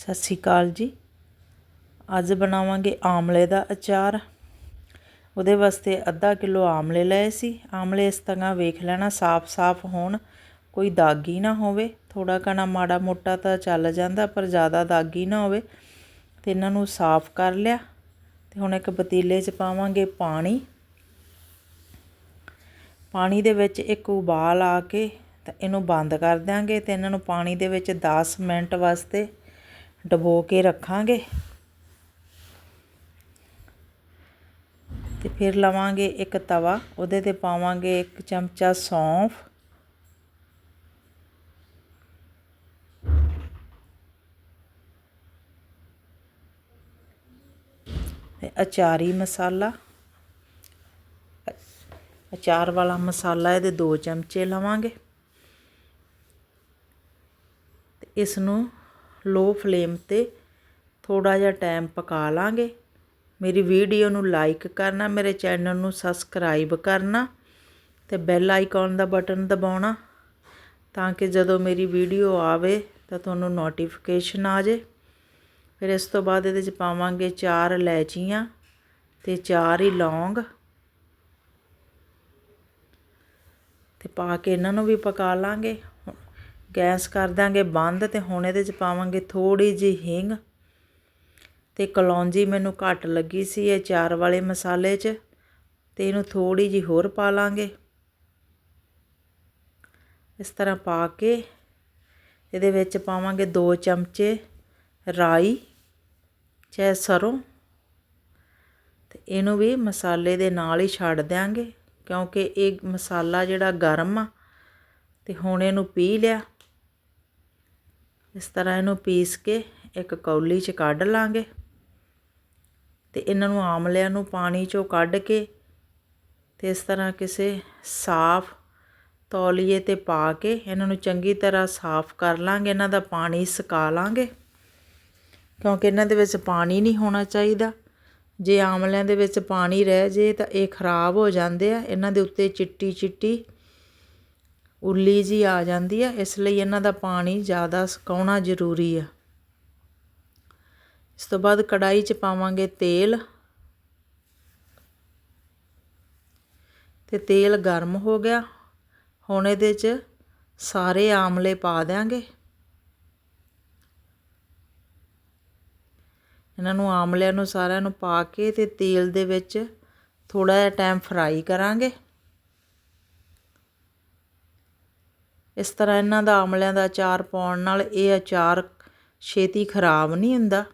ਸਤਿ ਸ਼੍ਰੀ ਅਕਾਲ ਜੀ। ਅੱਜ ਬਣਾਵਾਂਗੇ ਆਮਲੇ ਦਾ ਅਚਾਰ। ਉਹਦੇ ਵਾਸਤੇ ਅੱਧਾ ਕਿਲੋ ਆਮਲੇ ਲਏ ਸੀ। ਆਮਲੇ ਇਸ ਤਰ੍ਹਾਂ ਵੇਖ ਲੈਣਾ, ਸਾਫ਼-ਸਾਫ਼ ਹੋਣ। ਕੋਈ ਦਾਗੀ ਨਾ ਹੋਵੇ। ਥੋੜਾ ਕਣਾ ਮਾੜਾ ਮੋਟਾ ਤਾਂ ਚੱਲ ਜਾਂਦਾ, ਪਰ ਜ਼ਿਆਦਾ ਦਾਗੀ ਨਾ ਹੋਵੇ। ਤੇ ਇਹਨਾਂ ਨੂੰ ਸਾਫ਼ ਕਰ ਲਿਆ। ਤੇ ਹੁਣ ਇੱਕ ਪਤੀਲੇ 'ਚ ਪਾਵਾਂਗੇ ਪਾਣੀ। ਪਾਣੀ ਦੇ ਵਿੱਚ ਇੱਕ ਉਬਾਲ ਆ ਕੇ ਤਾਂ ਇਹਨੂੰ ਬੰਦ ਕਰ ਦਿਆਂਗੇ ਤੇ ਇਹਨਾਂ ਨੂੰ ਪਾਣੀ ਦੇ ਵਿੱਚ 10 ਮਿੰਟ ਵਾਸਤੇ ਡਬੋ ਕੇ ਰੱਖਾਂਗੇ। ਤੇ ਫਿਰ ਲਵਾਂਗੇ ਇੱਕ ਤਵਾ, ਉਹਦੇ ਤੇ ਪਾਵਾਂਗੇ ਇੱਕ ਚਮਚਾ ਸੌਂਫ। ਤੇ ਅਚਾਰੀ ਮਸਾਲਾ। ਅਚਾਰ ਵਾਲਾ ਮਸਾਲਾ, ਇਹਦੇ 2 ਚਮਚੇ ਲਵਾਂਗੇ। ਤੇ ਇਸ ਨੂੰ ਲੋ ਫਲੇਮ ਤੇ ਥੋੜ੍ਹਾ ਜਿਹਾ ਟਾਈਮ ਪਕਾ ਲਾਂਗੇ। ਮੇਰੀ ਵੀਡੀਓ ਨੂੰ ਲਾਈਕ ਕਰਨਾ, ਮੇਰੇ ਚੈਨਲ ਨੂੰ ਸਬਸਕ੍ਰਾਈਬ ਕਰਨਾ ਅਤੇ ਬੈਲ ਆਈਕਨ ਦਾ ਬਟਨ ਦਬਾਉਣਾ ਤਾਂ ਕਿ ਜਦੋਂ ਮੇਰੀ ਵੀਡੀਓ ਆਵੇ ਤਾਂ ਤੁਹਾਨੂੰ ਨੋਟੀਫਿਕੇਸ਼ਨ ਆ ਜੇ। ਫਿਰ ਇਸ ਤੋਂ ਬਾਅਦ ਇਹਦੇ 'ਚ ਪਾਵਾਂਗੇ ਚਾਰ ਇਲਾਇਚੀਆਂ ਤੇ ਚਾਰ ਹੀ ਲੌਂਗ। ਤੇ ਪਾ ਕੇ ਇਹਨਾਂ ਨੂੰ ਵੀ ਪਕਾ ਲਾਂਗੇ। ਗੈਸ ਕਰ ਦਾਂਗੇ, ਬੰਦ ਅਤੇ ਹੁਣ ਇਹਦੇ 'ਚ ਪਾਵਾਂਗੇ ਥੋੜ੍ਹੀ ਜਿਹੀ ਹਿੰਗ। ਅਤੇ ਕਲੌਂਜੀ ਮੈਨੂੰ ਘੱਟ ਲੱਗੀ ਸੀ ਇਹ ਚਾਰ ਵਾਲੇ ਮਸਾਲੇ 'ਚ ਅਤੇ ਇਹਨੂੰ ਥੋੜ੍ਹੀ ਜਿਹੀ ਹੋਰ ਪਾ ਲਾਂਗੇ। ਇਸ ਤਰ੍ਹਾਂ ਪਾ ਕੇ ਇਹਦੇ ਵਿੱਚ ਪਾਵਾਂਗੇ 2 ਚਮਚੇ ਰਾਈ ਚਾਹੇ ਸਰੋਂ। ਤੇ ਇਹਨੂੰ ਵੀ ਮਸਾਲੇ ਦੇ ਨਾਲ ਹੀ ਛੱਡ ਦਿਆਂਗੇ, ਕਿਉਂਕਿ ਇਹ ਮਸਾਲਾ ਜਿਹੜਾ ਗਰਮ ਆ, ਤੇ ਹੁਣ ਇਹਨੂੰ ਪੀ ਲਿਆ। ਇਸ ਤਰ੍ਹਾਂ ਇਹਨੂੰ ਪੀਸ ਕੇ ਇੱਕ ਕੌਲੀ 'ਚ ਕੱਢ ਲਾਂਗੇ ਤੇ ਇਹਨਾਂ ਨੂੰ ਆਮਲਿਆਂ ਨੂੰ ਪਾਣੀ 'ਚੋਂ ਕੱਢ ਕੇ ਤੇ ਇਸ ਤਰ੍ਹਾਂ ਕਿਸੇ ਸਾਫ਼ ਤੌਲੀਏ ਤੇ ਪਾ ਕੇ ਇਹਨਾਂ ਨੂੰ ਚੰਗੀ ਤਰ੍ਹਾਂ ਸਾਫ਼ ਕਰ ਲਾਂਗੇ, ਇਹਨਾਂ ਦਾ ਪਾਣੀ ਸੁਕਾ ਲਾਂਗੇ। ਕਿਉਂਕਿ ਇਹਨਾਂ ਦੇ ਵਿੱਚ ਪਾਣੀ ਨਹੀਂ ਹੋਣਾ ਚਾਹੀਦਾ। ਜੇ ਆਮਲਿਆਂ ਦੇ ਵਿੱਚ ਪਾਣੀ ਰਹਿ ਜੇ ਤਾਂ ਇਹ ਖਰਾਬ ਹੋ ਜਾਂਦੇ ਆ, ਇਹਨਾਂ ਦੇ ਉੱਤੇ ਚਿੱਟੀ ਚਿੱਟੀ ਉੱਲੀ ਜੀ ਆ ਜਾਂਦੀ ਆ, ਇਸ ਲਈ ਇਹਨਾਂ ਦਾ ਪਾਣੀ ਜ਼ਿਆਦਾ ਸੁਕਾਉਣਾ ਜ਼ਰੂਰੀ ਆ। ਇਸ ਤੋਂ ਬਾਅਦ ਕੜਾਈ 'ਚ ਪਾਵਾਂਗੇ ਤੇਲ ਤੇ ਤੇਲ ਗਰਮ ਹੋ ਗਿਆ। ਹੁਣ ਇਹਦੇ 'ਚ ਸਾਰੇ ਆਮਲੇ ਪਾ ਦਿਆਂਗੇ। ਇਹਨਾਂ ਨੂੰ ਆਮਲਿਆਂ ਨੂੰ ਸਾਰਿਆਂ ਨੂੰ ਪਾ ਕੇ ਤੇ ਤੇਲ ਦੇ ਵਿੱਚ ਥੋੜਾ ਜਿਹਾ ਟਾਈਮ ਫਰਾਈ ਕਰਾਂਗੇ। ਇਸ ਤਰ੍ਹਾਂ ਇਹਨਾਂ ਦਾ ਆਮਲਿਆਂ ਦਾ ਅਚਾਰ ਪਾਉਣ ਨਾਲ ਇਹ ਅਚਾਰ ਛੇਤੀ ਖਰਾਬ ਨਹੀਂ ਹੁੰਦਾ।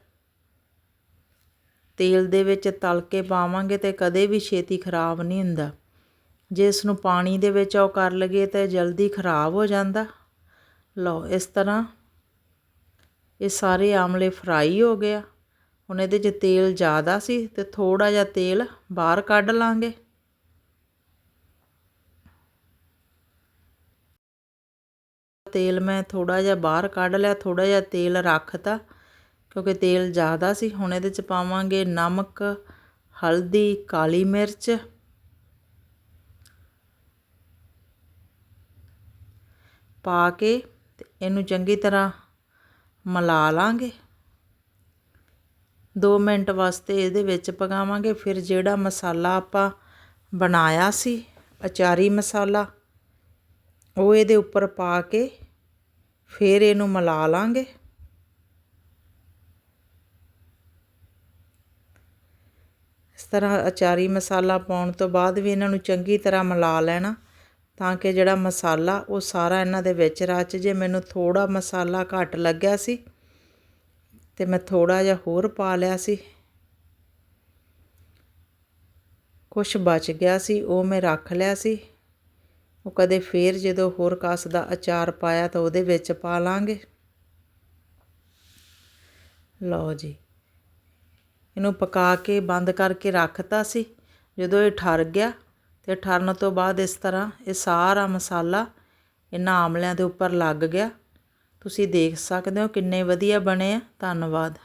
ਤੇਲ ਦੇ ਵਿੱਚ ਤਲ ਕੇ ਪਾਵਾਂਗੇ ਤੇ ਕਦੇ ਵੀ ਛੇਤੀ ਖਰਾਬ ਨਹੀਂ ਹੁੰਦਾ। ਜੇ ਇਸ ਨੂੰ ਪਾਣੀ ਦੇ ਵਿੱਚ ਉਹ ਕਰ ਲਗੇ ਤਾਂ ਜਲਦੀ ਖਰਾਬ ਹੋ ਜਾਂਦਾ। ਲਓ, ਇਸ ਤਰ੍ਹਾਂ ਇਹ ਸਾਰੇ ਆਮਲੇ ਫਰਾਈ ਹੋ ਗਿਆ ਹੁਣ ਇਹਦੇ 'ਚ ਤੇਲ ਜ਼ਿਆਦਾ ਸੀ ਤੇ ਥੋੜਾ ਜਿਹਾ ਤੇਲ ਬਾਹਰ ਕੱਢ ਲਾਂਗੇ। ਤੇਲ ਮੈਂ ਥੋੜਾ ਜਿਹਾ ਬਾਹਰ ਕੱਢ ਲਿਆ ਥੋੜਾ ਜਿਹਾ ਤੇਲ ਰੱਖਤਾ, ਕਿਉਂਕਿ ਤੇਲ ਜ਼ਿਆਦਾ ਸੀ। ਹੁਣ ਇਹਦੇ 'ਚ ਪਾਵਾਂਗੇ ਨਮਕ, ਹਲਦੀ, ਕਾਲੀ ਮਿਰਚ। ਪਾ ਕੇ ਇਹਨੂੰ ਚੰਗੀ ਤਰ੍ਹਾਂ ਮਿਲਾ ਲਾਂਗੇ। 2 ਮਿੰਟ ਵਾਸਤੇ ਇਹਦੇ ਵਿੱਚ ਪਕਾਵਾਂਗੇ। ਫਿਰ ਜਿਹੜਾ ਮਸਾਲਾ ਆਪਾਂ ਬਣਾਇਆ ਸੀ, ਅਚਾਰੀ ਮਸਾਲਾ, ਉਹ ਇਹਦੇ ਉੱਪਰ ਪਾ ਕੇ ਫਿਰ ਇਹਨੂੰ ਮਿਲਾ ਲਾਂਗੇ। ਇਸ ਤਰ੍ਹਾਂ ਅਚਾਰੀ ਮਸਾਲਾ ਪਾਉਣ ਤੋਂ ਬਾਅਦ ਵੀ ਇਹਨਾਂ ਨੂੰ ਚੰਗੀ ਤਰ੍ਹਾਂ ਮਿਲਾ ਲੈਣਾ, ਤਾਂ ਕਿ ਜਿਹੜਾ ਮਸਾਲਾ ਉਹ ਸਾਰਾ ਇਹਨਾਂ ਦੇ ਵਿੱਚ ਰਚ ਜੇ। ਮੈਨੂੰ ਥੋੜਾ ਮਸਾਲਾ ਘੱਟ ਲੱਗਿਆ ਸੀ ਤੇ ਮੈਂ ਥੋੜਾ ਜਿਹਾ ਹੋਰ ਪਾ ਲਿਆ ਸੀ। ਕੁਝ ਬਚ ਗਿਆ ਸੀ, ਉਹ ਮੈਂ ਰੱਖ ਲਿਆ ਸੀ। ਉਹ ਕਦੇ ਫੇਰ ਜਦੋਂ ਹੋਰ ਕਸ ਦਾ ਅਚਾਰ ਪਾਇਆ ਤਾਂ ਉਹਦੇ ਵਿੱਚ ਪਾ ਲਾਂਗੇ। ਲਓ ਜੀ, ਇਹਨੂੰ ਪਕਾ ਕੇ ਬੰਦ ਕਰਕੇ ਰੱਖਤਾ ਸੀ। ਜਦੋਂ ਇਹ ਠਰ ਗਿਆ ਤੇ ਠਰਨ ਤੋਂ ਬਾਅਦ ਇਸ ਤਰ੍ਹਾਂ ਇਹ ਸਾਰਾ ਮਸਾਲਾ ਇਹਨਾਂ ਆਮਲਿਆਂ ਦੇ ਉੱਪਰ ਲੱਗ ਗਿਆ। ਤੁਸੀਂ ਦੇਖ ਸਕਦੇ ਹੋ ਕਿੰਨੇ ਵਧੀਆ ਬਣੇ ਆ। ਧੰਨਵਾਦ।